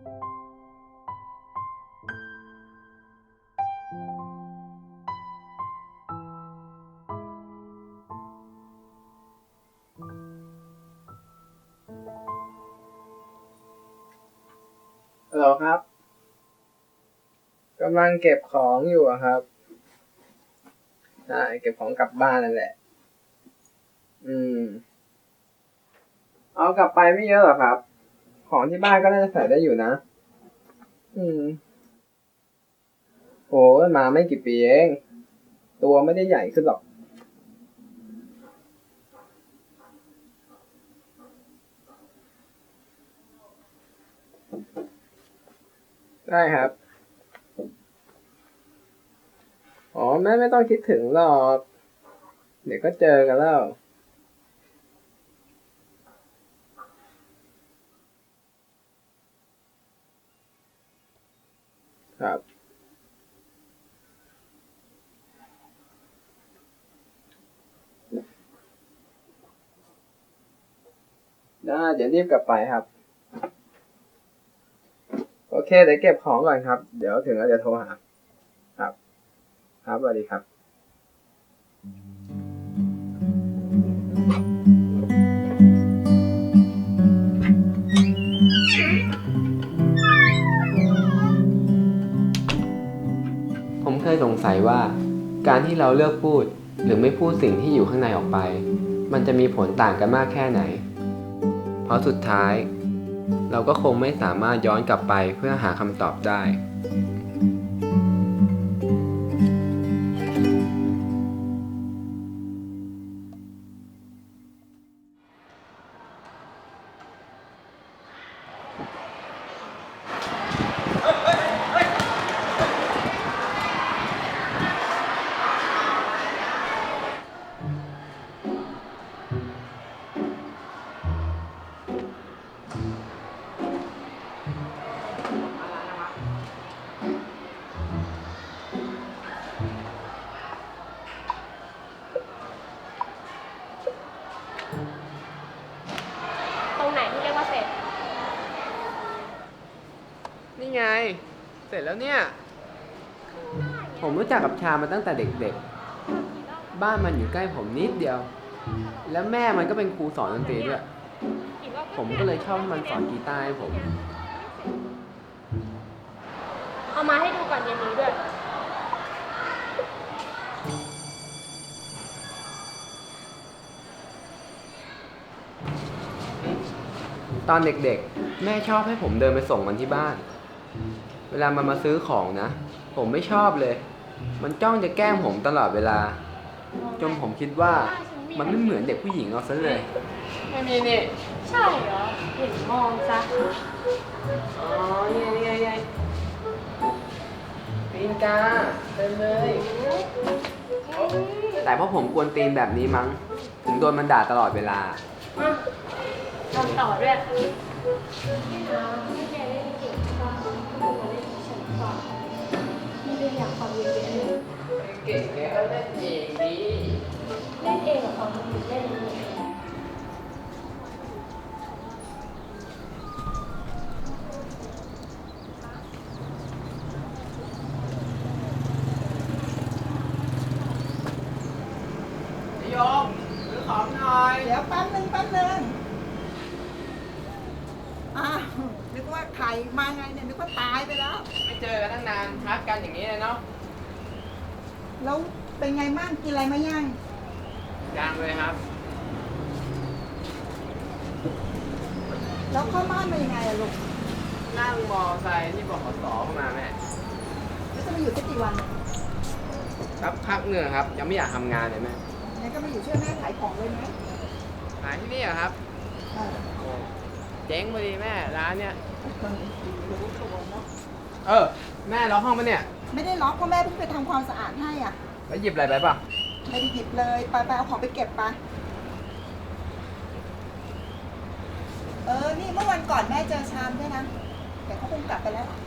ฮัลโหลครับกำลังเก็บของอยู่อะครับใช่เก็บของกลับบ้านนั่นแหละ อืม เอากลับไปไม่เยอะหรอครับ ของที่บ้านก็น่าจะใส่ได้อยู่นะ อืม โอ้มาไม่กี่ปีเอง ตัวไม่ได้ใหญ่ขึ้นหรอกได้ครับ อ๋อแม่ไม่ต้องคิดถึงหรอก เดี๋ยวก็เจอกันแล้ว เดี๋ยวรีบกลับไปครับ โอเค เดี๋ยวเก็บของก่อนครับ เดี๋ยวถึงแล้วเดี๋ยวโทรหา ครับ ครับสวัสดีครับผมเคยสงสัยว่าการที่เราเลือกพูดหรือไม่พูดสิ่งที่อยู่ข้างในออกไป มันจะมีผลต่างกันมากแค่ไหน ราะสุดท้าย เราก็คงไม่สามารถย้อนกลับไปเพื่อหาคำตอบได้ ชามาตั้งแต่เด็กๆ บ้านมันอยู่ใกล้ผมนิดเดียว แล้วแม่มันก็เป็นครูสอนดนตรีด้วย ผมก็เลยชอบให้มันสอนกีตาร์ให้ผม เอามาให้ดูก่อนเย็นนี้ด้วยตอนเด็กๆ แม่ชอบให้ผมเดินไปส่งมันที่บ้าน เวลามันมาซื้อของนะ ผมไม่ชอบเลย มันจ้องจะแกล้งผมตลอดเวลา จนผมคิดว่ามันไม่เหมือนเด็กผู้หญิงเอาซะเลย ไม่มีนี่ ใช่เหรอเห็นมองซะ อ๋อนี่ไงนี่ไงนี่ไงตีนกาเต็มเลย แต่เพราะผมกวนตีนแบบนี้มั้ง ถึงโดนมันด่าตลอดเวลาอะทำต่อด้วย นี่เรียนอยากฟังเยอะๆเลยเก่งแกก็เล่นเองดีเล่นเองกับฟังคนอื่นเล่นเอง นิยมซื้อของหน่อย เดี๋ยวแป๊บนึงแป๊บนึงอ้าวนึกว่าไข่มาไงเนี่ยนึกว่าตายไปแล้ว ไม่เจอกันตั้งนานทักกันอย่างนี้เลยเนาะ แล้วเป็นไงบ้างกินอะไรมายัง ยังเลยครับ แล้วเข้าบ้านมายังไงอะลูก นั่งมอไซค์ที่บขสเข้ามาแม่ แล้วจะมาอยู่สักกี่วัน ครับพักเห นื่อยครับ ยังไม่อยากทำงานเลยแม่งั้นก็มาอยู่ช่วยแม่ขายของเลยไหมหาที่นี่เหรอครับเออโอ้เจ๊งพอดีแม่ร้านเนี้ยรู้ตัวเนาะเออ แม่ล็อกห้องปะเนี่ยไม่ได้ล็อกเพราะแม่เพิ่งไปทำความสะอาดให้อะ แล้วหยิบอะไรไปป่ะไม่ได้หยิบเลยไปไปเอาของไปเก็บไปเออ นี่เมื่อวันก่อนแม่เจอชามด้วยนะแต่เขาคงกลับไปแล้วล่ะ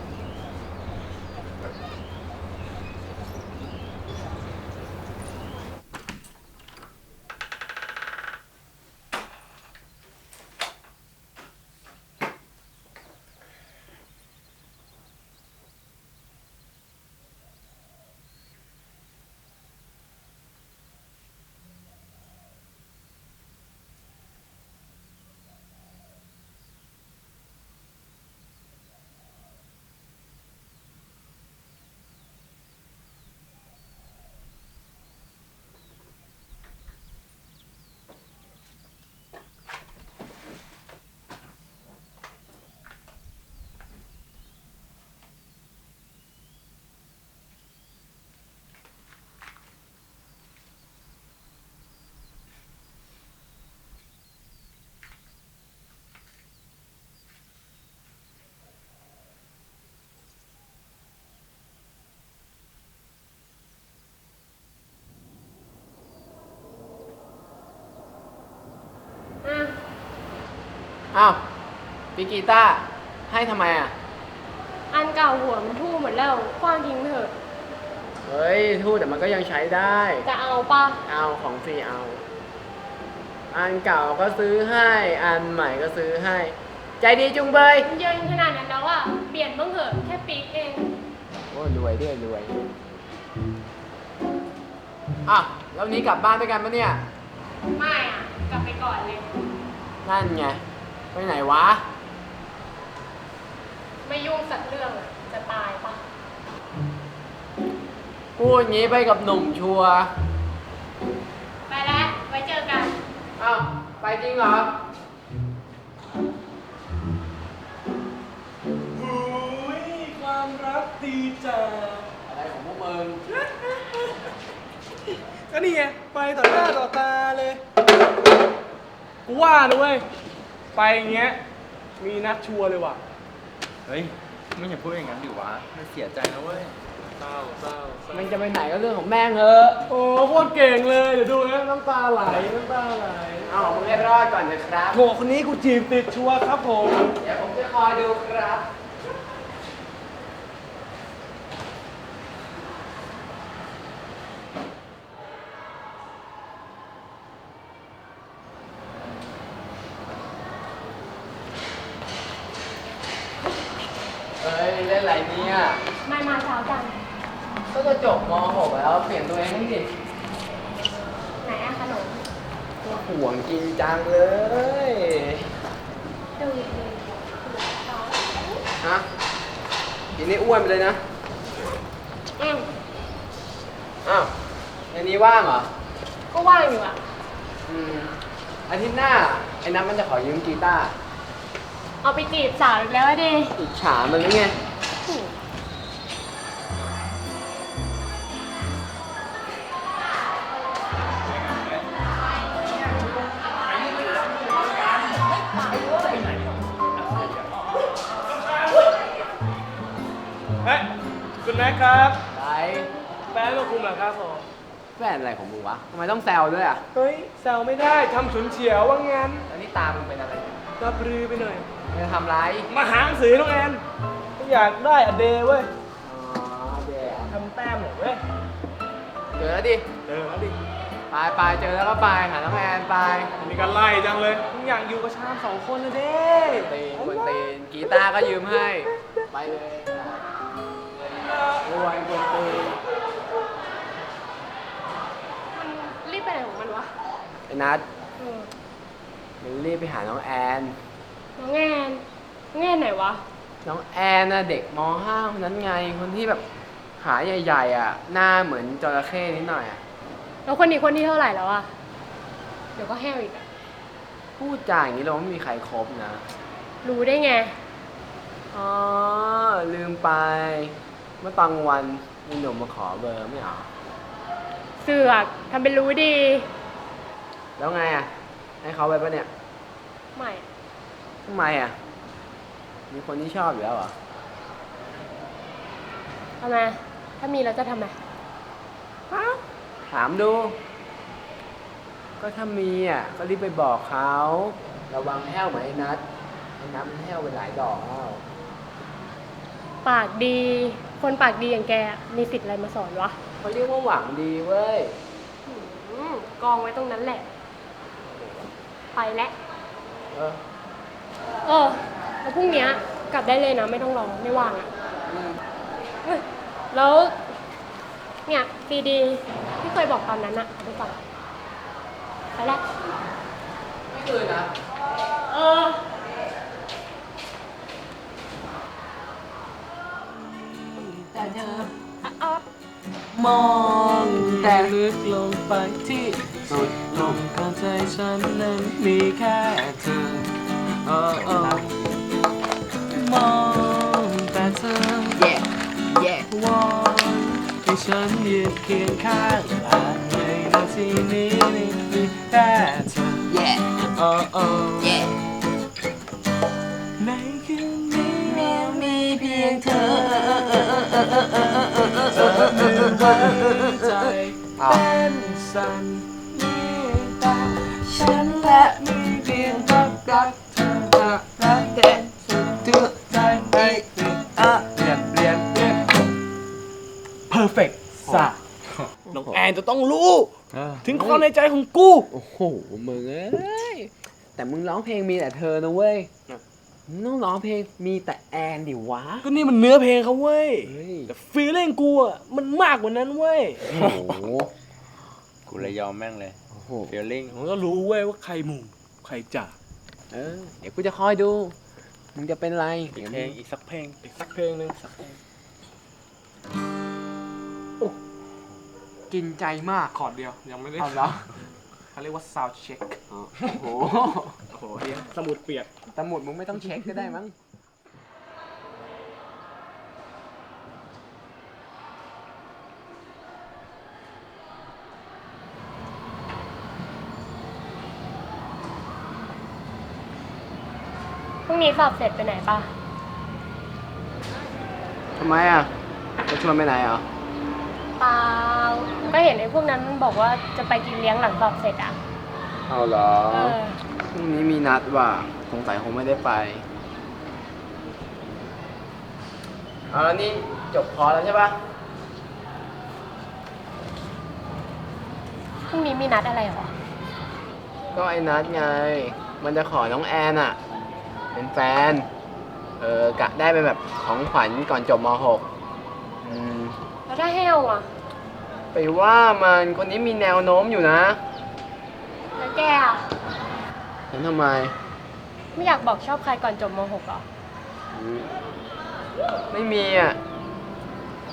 อ้าวปิกีต้าร์ให้ทำไมอะ อันเก่าหัวมันทู่หมดแล้วคว้างทิ้งไปเถอะ เฮ้ยทูดแต่มันก็ยังใช้ได้ จะเอาปะเอาของฟรีเอา อันเก่าก็ซื้อให้ อันใหม่ก็ซื้อให้ ใจดีจุงเบยเยินขนาดนั้นแล้วอะเปลี่ยนบ้างเถอะแค่ปีกเอง โอ้รวยด้วยรวยอะแล้ววันนี้กลับบ้านด้วยกันปะเนี่ย ไม่อะกลับไปก่อนเลย นั่นไง ไปไหนวะ ไม่ยุ่งสักเรื่องอะจะตายปะพูดงี้ไปกับหนุ่มชัวร์ไปแล้วไว้เจอกัน อ้าวไปจริงเหรออุ้ยความรักดีจังอะไรของพวกมึงก็นี่ไงไปต่อหน้าต่อตาเลย กูว่านะเว้ย ไปอย่างเงี้ย มีนัดชัวร์เลยว่ะ เฮ้ย ไม่อย่าพูดอย่างนั้นดิวะมันเสียใจนะเว้ยเศร้าเศร้าเศร้ามันจะไปไหนก็เรื่องของแม่งเถอะโอ้โคตรเก่งเลย เดี๋ยวดูนะน้ำตาไหลน้ำตาไหลเอาของมึงให้รอดก่อนเถอะครับโถคนนี้กูจีบติดชัวร์ครับผม เดี๋ยวผมจะคอยดูครับ เฮ้ย เล่นอะไรเนี่ย ไม่มาเช้าจัง ก็จะจบม .6 แล้ว เปลี่ยนตัวเองบ้างดิ ไหนอะขนม ก็ห่ว งจริงจังเลยดูดิเช้าฮะกินนี่อ้วนไปเลยนะอืมอ้าวในนี้ว่างเหรอ ก็ว่างอยู่อะอืมอาทิตย์หน้า ไอ้นัทมันจะขอยืมกีตาร์เอาไปจีบสาวอีกแล้วอะดิอิจฉามันหรือไง ทำไมต้องแซวด้วยอะ เฮ้ยแซวไม่ได้ทำฉุนเฉียวว่างั้นแล้วนี่ตามึงเป็นอะไรรับรือไปหน่อย มึงจะทำไรมาหาหนังสือน้องแอนอยากได้อเดย์เว้ยอ๋อเดี๋ยวทำแต้มหน่อยเว้ยเจอแล้วดิเออเอาดิไปไปเจอแล้วก็ไปหาน้องแอนไปมีการไล่จังเลยมึงอยากอยู่กับชามสองคนนะเด้ตีนกวนตีนกีตาร์ก็ยืมให้ ไปเลยรวยกวนตีนมันรีบ ไปไหนของมันวะไอ้นัทเออมันรีบไปหาน้องแอน น้องแอนน้องแอนไหนวะ น้องแอนน่ะเด็กม .5 คนนั้นไงคนที่แบบขาใหญ่ๆอะ หน้าเหมือนจระเข้นิดหน่อยอะ แล้วคนนี้คนที่เท่าไหร่แล้วอะเดี๋ยวก็แห้วอีกอะพูดจาอย่างนี้เราไม่มีใครครบนะรู้ได้ไง อ๋อลืมไป เมื่อตอนกลางวันมีหนุ่มมาขอเบอร์ไม่เอา เสือกทำเป็นรู้ดี แล้วไงอะ ให้เขาไปปะเนี่ยไม่ ทำไมอะ มีคนที่ชอบอยู่แล้วเหรอ ทำไม ถ้ามีแล้วจะทำไม ถามดู ก็ถ้ามีอะ ก็รีบไปบอกเขา ระวังแห้วเหมือนไอ้นัทไอ้นัทมันแห้วไปหลายดอกแล้ว ปากดี คนปากดีอย่างแกอะมีสิทธิ์อะไรมาสอนวะเขาเรียกว่าหวังดีเว้ย อืมกองไว้ตรงนั้นแหละ ไปแล้วเออเออแล้วพรุ่งเนี้ยกลับได้เลยนะไม่ต้องรอไม่ว่างอะเฮ้ยแล้ว เนี่ยซีดีที่เคยบอกตอนนั้นอะเอาไปฟังไปแล้ว ไม่เคยนะ เออ แต่ เธอเอามองแต่ลึกลงไปที่สุดลมหายใจฉันนั้นมีแค่เธอโอ้โอ้มองแต่เธอแย่แย่วอนให้ฉันยืนเคียงข้างอาจในนาทีนี้นี่มีแค่เธอแย่โอ้โอ้แย่ในคืนนี้มีเพียงเธอ ใจเป็นสัญญาฉันและมีเพียงรักรักเธอรักแต่สุดทุกใจไม่คืนอะเปลี่ยนเปลี่ยนเปลี่ยน perfect สะน้องแอนจะต้องรู้ ถึงความในใจของกู โอ้โหมึงเอ้ยแต่มึงร้องเพลงมีแต่เธอนะเว้ย มึงต้องร้องเพลงมีแต่แอนดิวะ ก็นี่มันเนื้อเพลงเขาเว้ย เฮ้ย แต่ฟีลลิ่งกูอะมันมากกว่านั้นเว้ย โอ้โหกูเลยยอมแม่งเลยโอ้โหเฟลลิ่งผมก็รู้เว้ยว่าใครหมู่ใครจ่าเออเดี๋ยวกูจะคอยดู มึงจะเป็นไรอีกเพลงอีกสักเพลงอีกสักเพลงหนึ่งกินใจมากคอร์ดเดียว ยังไม่ได้เอาเหรอเขาเรียกว่า sound check อ๋อโอ้โห โอ้โหเฮียสมุดเปียกสมุดมึงไม่ต้องเช็คก็ได้มั้ง พรุ่งนี้สอบเสร็จไปไหนปะทำไมอะจะชวนไปไหนอะเปล่าก็เห็นไอ้พวกนั้นมันบอกว่าจะไปกินเลี้ยงหลังสอบเสร็จอะเอาเหรอ เออ พรุ่งนี้มีนัดว่ะสงสัยคงไม่ได้ไป เอาแล้วนี่จบคอร์สแล้วใช่ปะพรุ่งนี้มีนัดอะไรเหรอ ก็ไอ้นัดไง มันจะขอน้องแอนอะเป็นแฟน เออกะได้เป็นแบบของขวัญก่อนจบม .6 อืม แล้วถ้าให้เอาอะ ไปว่ามันคนนี้มีแนวโน้มอยู่นะ แล้วแกอะ ฉันทำไมไม่อยากบอกชอบใครก่อนจบม .6 หรอ อืมไม่มีอะ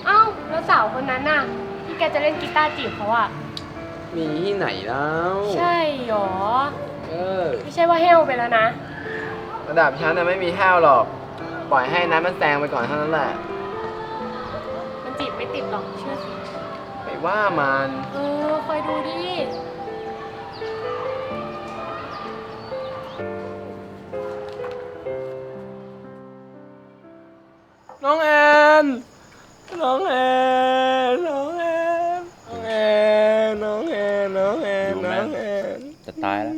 เอ้าแล้วสาวคนนั้นน่ะ ที่แกจะเล่นกีตาร์จีบเขาอะ มีที่ไหนแล้วใช่หรอ เออ ไม่ใช่ว่าเฮลไปแล้วนะ ระดับฉันน่ะไม่มีห้าวหรอก ปล่อยให้นัดมันแซงไปก่อนเท่านั้นแหละ มันจีบไม่ติดหรอกเชื่อสิ ไปว่ามัน เออคอยดูดิ น้องแอน น้องแอน น้องแอน น้องแอน น้องแอน น้องแอนน้องแอนจะตายแล้ว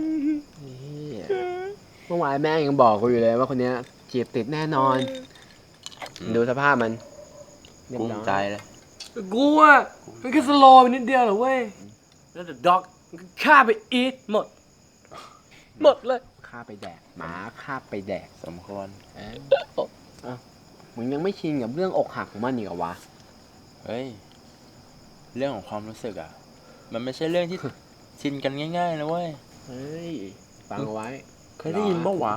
เมื่อวานแม่ยังบอกกูอยู่เลยว่าคนเนี้ยจีบติดแน่นอน ดูสภาพมันเรียบกุ้งร้อยใจเลยกูอะมันแค่สโลว์ไปนิดเดียวเหรอเว้ย แล้วแต่ด็อกมันก็ฆ่าไปอีทหมด หมดเลยฆ่าไปแดกหมาฆ่าไปแดกสมควรเอ้ยเอ้า มึงยังไม่ชินกับเรื่องอกหักของมันอีกเหรอวะ เฮ้ย เรื่องของความรู้สึกอะ มันไม่ใช่เรื่องที่ ชินกันง่ายๆนะเว้ย เฮ้ย ฟังเอาไว้เคยได้ยินปะวะ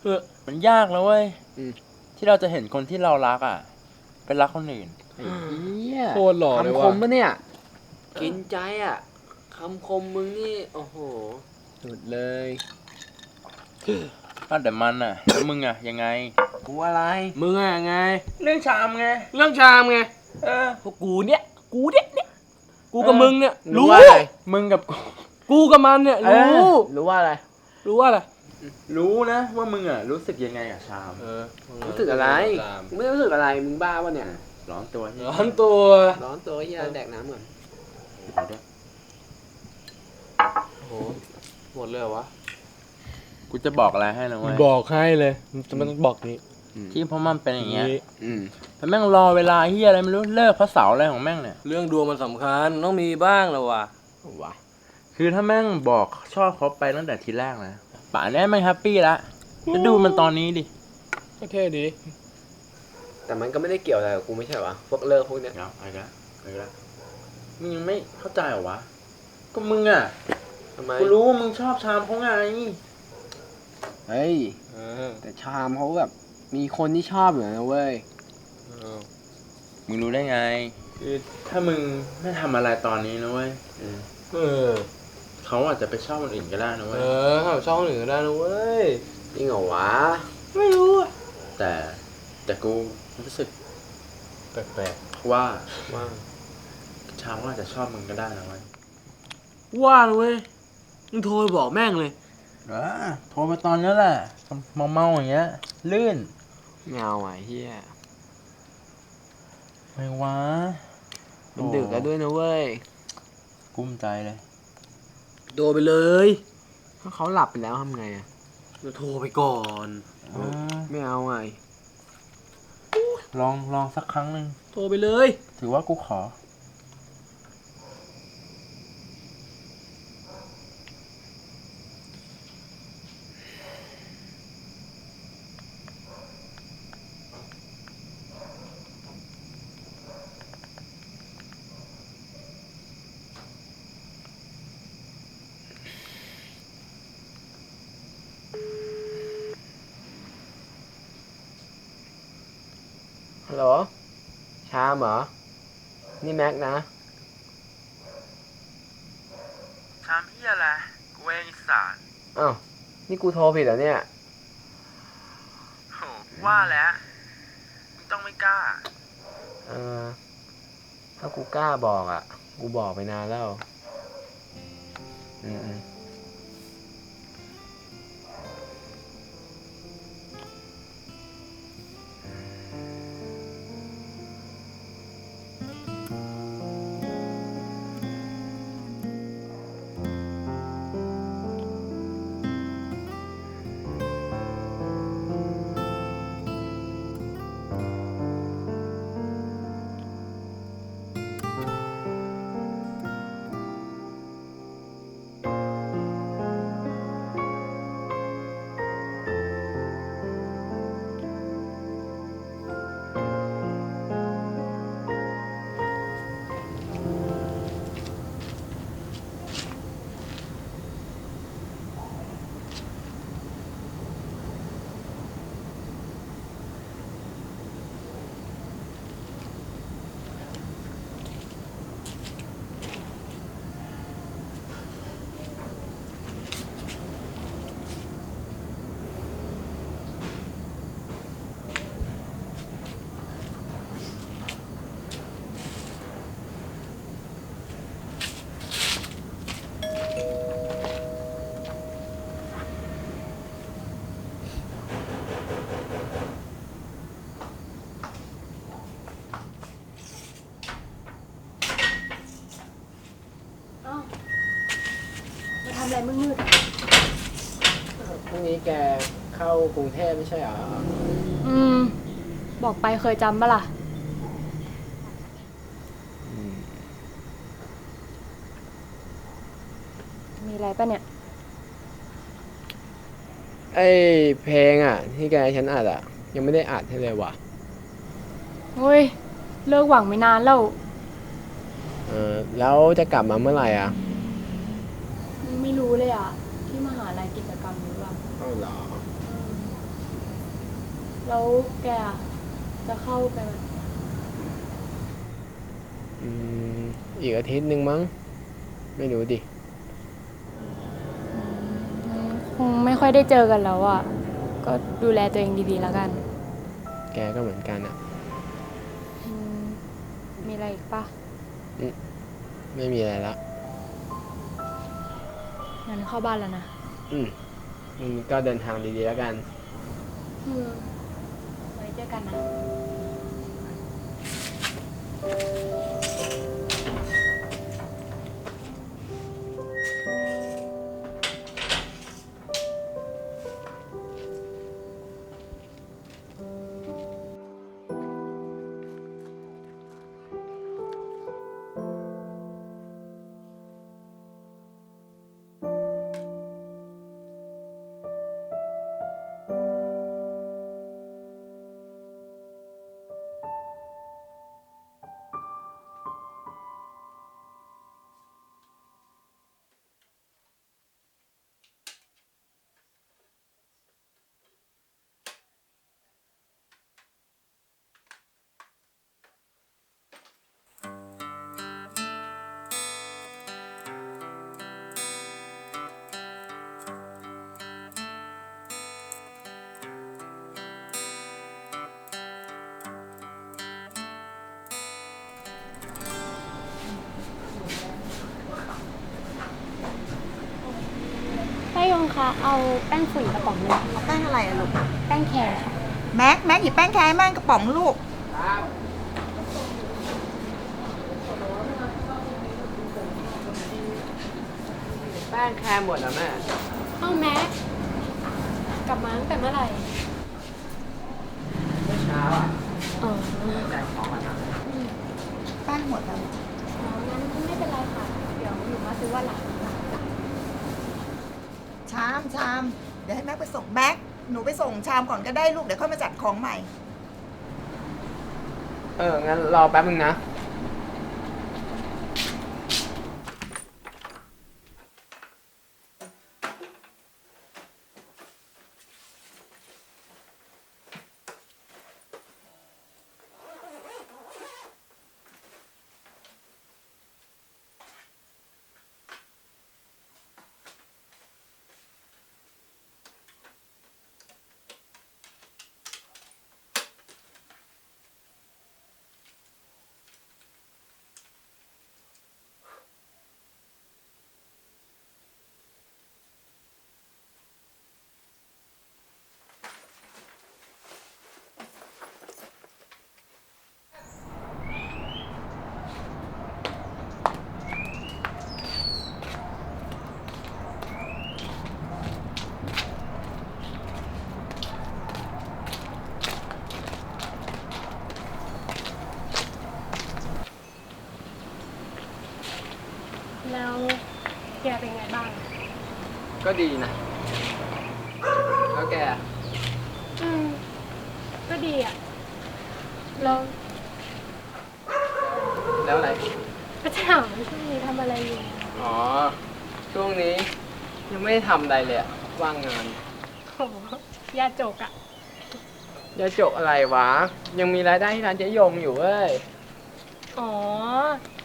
เออมันยากนะเว้ย อืมที่เราจะเห็นคนที่เรารักอะ เป็นรักคนอื่น ไอ้เหี้ยโคตรหล่อเลยคำว่ะคมปะเนี่ย กินใจอะคำคมมึงนี่ โอ้โห สุดเลยอ้าวแต่มันอะ แล้วมึงอะยังไง กูอะไร มึงอะไง เรื่องชามไง เรื่องชามไงเออ พวกกูเนี่ย กูเนี่ยเนี่ย กูกับมึงเนี่ย รู้รู้ ว่าอะไร มึงกับกูกูกับมันเนี่ยเออรู้รู้ว่าอะไร รู้ว่าอะไรรู้นะว่ามึงอะรู้สึกยังไงกับชามเออรู้สึกอะไรมึงไม่รู้สึกอะไร มึงบ้าวะเนี่ย ร้อนตัวที่ร้อนตัว ร้อนตัวเฮียแดกน้ำก่อนเดี๋ยวด้วยโอ้หมดเลยเหรอวะ กูจะบอกอะไรให้นะเว้ยบอกให้เลยมันจะไม่ต้องบอกนี้ ที่เพราะมันเป็นอย่างเงี้ยอืมแต่แม่งรอเวลาเฮียอะไรไม่รู้เลิกเพราะเสาร์อะไรของแม่งเนี่ย เรื่องดวงมันสำคัญต้องมีบ้างแล้ววะวะคือถ้าแม่งบอกชอบเขาไปตั้งแต่ทีแรกนะป่านนี้แม่งแฮปปี้ละแล้วดูมันตอนนี้ดิก็เท่ดี แต่มันก็ไม่ได้เกี่ยวอะไรกับกูไม่ใช่เหรอวะพวกเลิกพวกเนี้ยเดี๋ยวไปละไปละมึงยังไม่เข้าใจเหรอวะ ก็มึงอะทำไมกูรู้ว่ามึงชอบชามเขาไงเฮ้ย เออแต่ชามเขาแบบ มีคนที่ชอบอยู่นะเว้ย เออมึงรู้ได้ไง คือถ้ามึงไม่ทำอะไรตอนนี้นะเว้ยเออ เขาอาจจะไปชอบคนอื่นก็ได้นะเอเว้ยอหาช่องหนึ่งก็ได้นะเว้ย จริงเหรอวะ ไม่รู้อะแต่แต่กูรู้สึกแปลกว่าว่าชามเขาอาจจะชอบมึงก็ได้นะเว้ยๆว่านะเว้ยมึงโทรไปบอกแม่งเลย เออโทรไปตอนนี้แหละเมาเมาๆอย่างเงี้ย ลื่นไม่ เอาอะเฮียไม่วะมันดึกแล้วด้วยนะเว้ย กุ้มใจเลยโทรไปเลยถ้าเขาหลับไปแล้วทำไงอะเดี๋ยวโทรไปก่อนเออไม่เอาไงลองลองสักครั้งหนึ่งโทรไปเลย ถือว่ากูขอ ฮัลโหล ชามเหรอ นี่แม็กนะ ชามพี่อะไร กูเองอีสานอ้าว นี่กูโทรผิดเหรอเนี่ย โหว่าแล้วมึงต้องไม่กล้า เออ ถ้ากูกล้าบอกอะ กูบอกไปนานแล้ว อืมอืม กรุงเทพไม่ใช่เหรอๆอืม บอกไปเคยจำปะล่ะ มีอะไรปะเนี่ย ไอ้เพลงอะ ที่แกให้ฉันอัดอะ ยังไม่ได้อัดให้เลยว่ะเฮ้ย เลิกหวังไม่นานแล้ว เออแล้วจะกลับมาเมื่อไหร่อะไม่รู้เลยอะ ที่มหาลัยกิจกรรมหรือเปล่า เอ้าเหรอ แล้วแกอะจะเข้าไปไหมอืมอีกอาทิตย์หนึ่งมั้ง ไม่รู้ดิ คงไม่ค่อยได้เจอกันแล้วอะ ก็ดูแลตัวเองดีๆแล้วกันแกก็เหมือนกันอะ อืมมีอะไรอีกปะไม่มีอะไรละงั้นเข้าบ้านแล้วนะ อืมมึงก็เดินทางดีๆแล้วกัน อืม จอกันนะ คะเอาแป้งฝุ่นกระป๋องหนึงเอาแป้งอะไรอะลูก แป้งแคร์ค่ะแม็กแม็กหยิบแป้งแคร์แม่งกระป๋องลูก แป้งแคร์หมดแล้วแม่ เอาแม็กกลับมาตั้งแต่เมื่อไหร่เมื่อเช้าอะอ๋อแต่ของอะนะแป้งหมดแล้ว งั้นไม่เป็นไรค่ะ เดี๋ยวหนูมาซื้อวันหลัง ชาม เดี๋ยวให้แม็กไปส่งแม็กหนูไปส่งชามก่อนก็ได้ลูกเดี๋ยวค่อยมาจัดของใหม่ เออ งั้นรอแป๊บนึงนะ ก็ดีนะ แล้วแกอืม ก็ดีอะแล้วแล้วอะไร ก็ถามว่าช่วงนี้ทำอะไรอยู่ อ๋อ ช่วงนี้ยังไม่ได้ทำอะไรเลยอะว่างงานโหยาจกอะ จะจกอะไรวะ ยังมีรายได้ที่ร้านเจ๊ยงอยู่เว้ย อ๋อ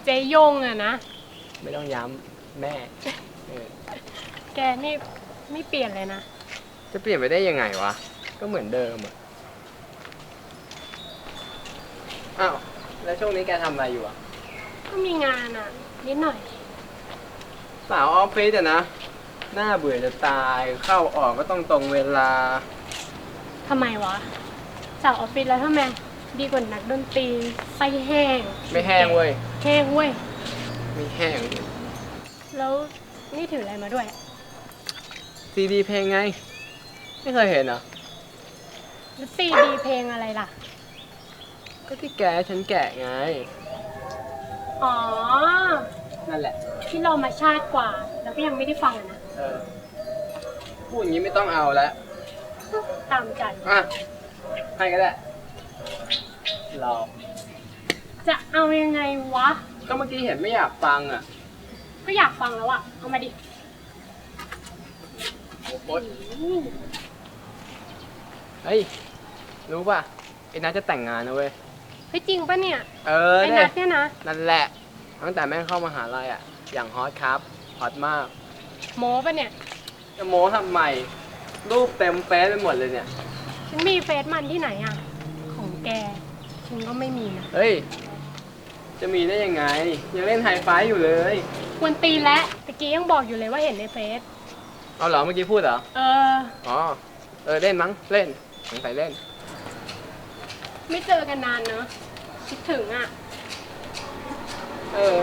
เจยงอะนะ ไม่ต้องย้ำแม่เออ แกนี่ไม่เปลี่ยนเลยนะ จะเปลี่ยนไปได้ยังไงวะ ก็เหมือนเดิมอะอ้าว แล้วช่วงนี้แกทำอะไรอยู่อะก็มีงานอะ นิดหน่อย สาวออฟฟิศอะนะ หน้าเบื่อจะตาย เข้าออกก็ต้องตรงเวลา ทำไมวะจากออฟฟิศแล้วทำไมดีกว่านักดนตรีไส้แห้งไม่แห้งเว้ย แห้งเว้ย ไม่แห้ง แล้วนี่ถืออะไรมาด้วย ซีดีเพลงไง ไม่เคยเห็นเหรอ แล้วซีดีเพลงอะไรล่ะ ก็ที่แกให้ฉันแกะไง อ๋อ นั่นแหละ ที่เรามาชาติกว่า แล้วก็ยังไม่ได้ฟังอะนะเออ พูดอย่างนี้ไม่ต้องเอาแล้วตามใจ อะให้ก็ได้เราจะเอายังไงวะ ก็เมื่อกี้เห็นไม่อยากฟังอะ ก็อยากฟังแล้วอะเอามาดิโอ้โห เฮ้ย รู้ป่ะ ไอ้นัทจะแต่งงานนะเว้ย เฮ้ยจริงปะเนี่ย เออไอ้เนี่นัยดเนี่ยนะ นั่นแหละ ตั้งแต่แม่งเข้ามาหาลัยอะ อย่างฮอตครับฮอตมาก โมปะเนี่ย จะโม้ทำไมรูปเต็มเฟซไปหมดเลยเนี่ย ฉันมีเฟซมันที่ไหนอะของแก ฉันก็ไม่มีนะเฮ้ย จะมีได้ยังไง ยังเล่นไฮไฟว์อยู่เลย ควรตีและตะกี้ยังบอกอยู่เลยว่าเห็นในเฟซ เอาเหรอเมื่อกี้พูดเหรอ เออ อ๋อ เออเล่นมั้ง เล่นสงสัยเล่น ไม่เจอกันนานเนอะคิดถึงอะเออ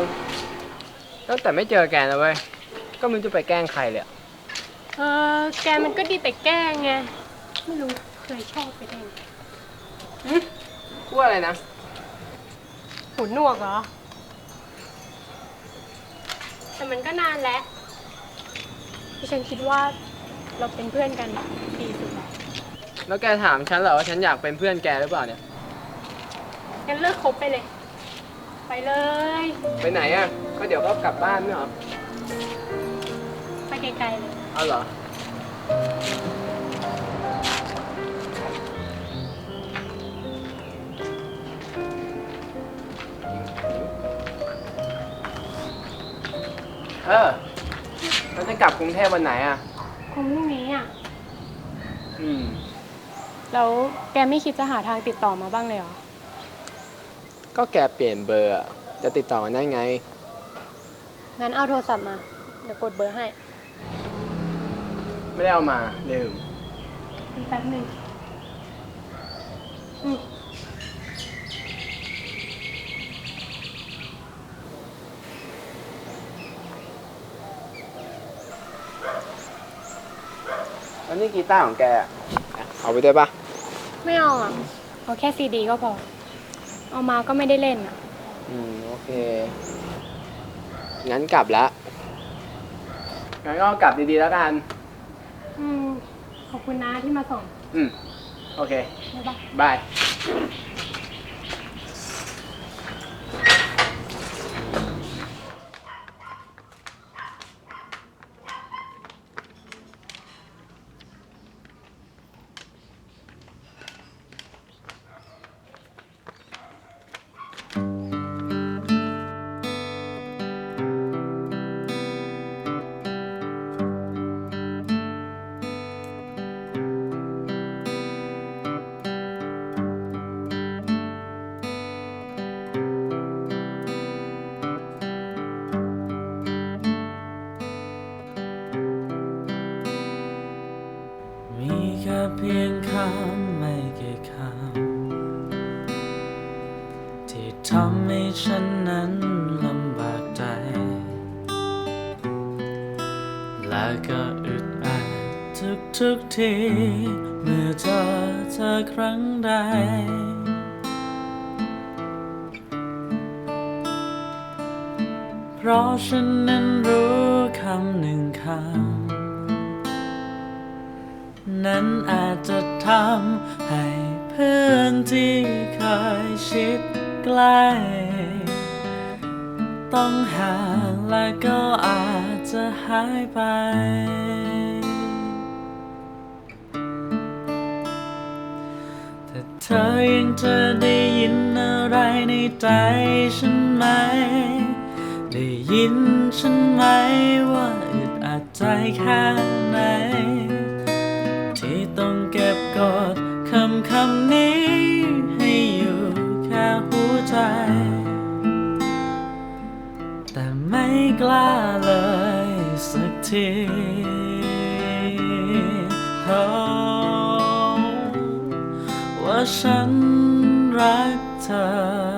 ตั้งแต่ไม่เจอแกนะเว้ย ก็ไมันจะไปแกล้งใครเลยอะเออ แกมันก็ดีแต่แกล้งไง ไม่รู้เคยชอบไปได้ไงพูดอะไรนะ หูหนวกเหรอ แต่มันก็นานแล้ว ที่ฉันคิดว่าเราเป็นเพื่อนกันดีสุดแล้วแล้วแกถามฉันเหรอว่าฉันอยากเป็นเพื่อนแกหรือเปล่าเนี่ย งั้นเลิกคบไปเลย ไปเลย ไปไหนอะ ก็เดี๋ยวก็กลับบ้านไม่เหรอ ไปไกลๆเลย เอาเหรอ เออ เราจะกลับกรุงเทพวันไหนอะ คงพรุ่งนี้อะ อืม แล้วแกไม่คิดจะหาทางติดต่อมาบ้างเลยเหรอ ก็แกเปลี่ยนเบอร์อะจะติดต่อกันได้ไง งั้นเอาโทรศัพท์มา เดี๋ยวกดเบอร์ให้ไม่ได้เอามาลืม แป๊บหนึ่งอืม แล้วนี่กีตาร์ของแกอะเอาไปด้วยปะไม่เอาอะเอาแค่ซีดีก็พอ เอามาก็ไม่ได้เล่นอะ อืม โอเค งั้นกลับละงั้นก็กลับดีๆแล้วกัน อืม ขอบคุณนะที่มาส่งอืม โอเค บ๊ายบาย บายำไม่กี่คำที่ทำให้ฉันนั้นลำบากใจ และก็อึดอัดทุกทุกที เมื่อเจอเธอครั้งใด เพราะฉันนั้นรู้คำหนึ่งคำ ทำให้เพื่อนที่เคยชิดใกล้ต้องห่างและก็อาจจะหายไป แต่เธอยังจะได้ยินอะไรในใจฉันไหม ได้ยินฉันไหมว่าอึดอัดใจแค่ไหน ดคำคำนี้ ให้อยู่แค่หัวใจ แต่ไม่กล้าเลยสักทีเพราว่าฉันรักเธอ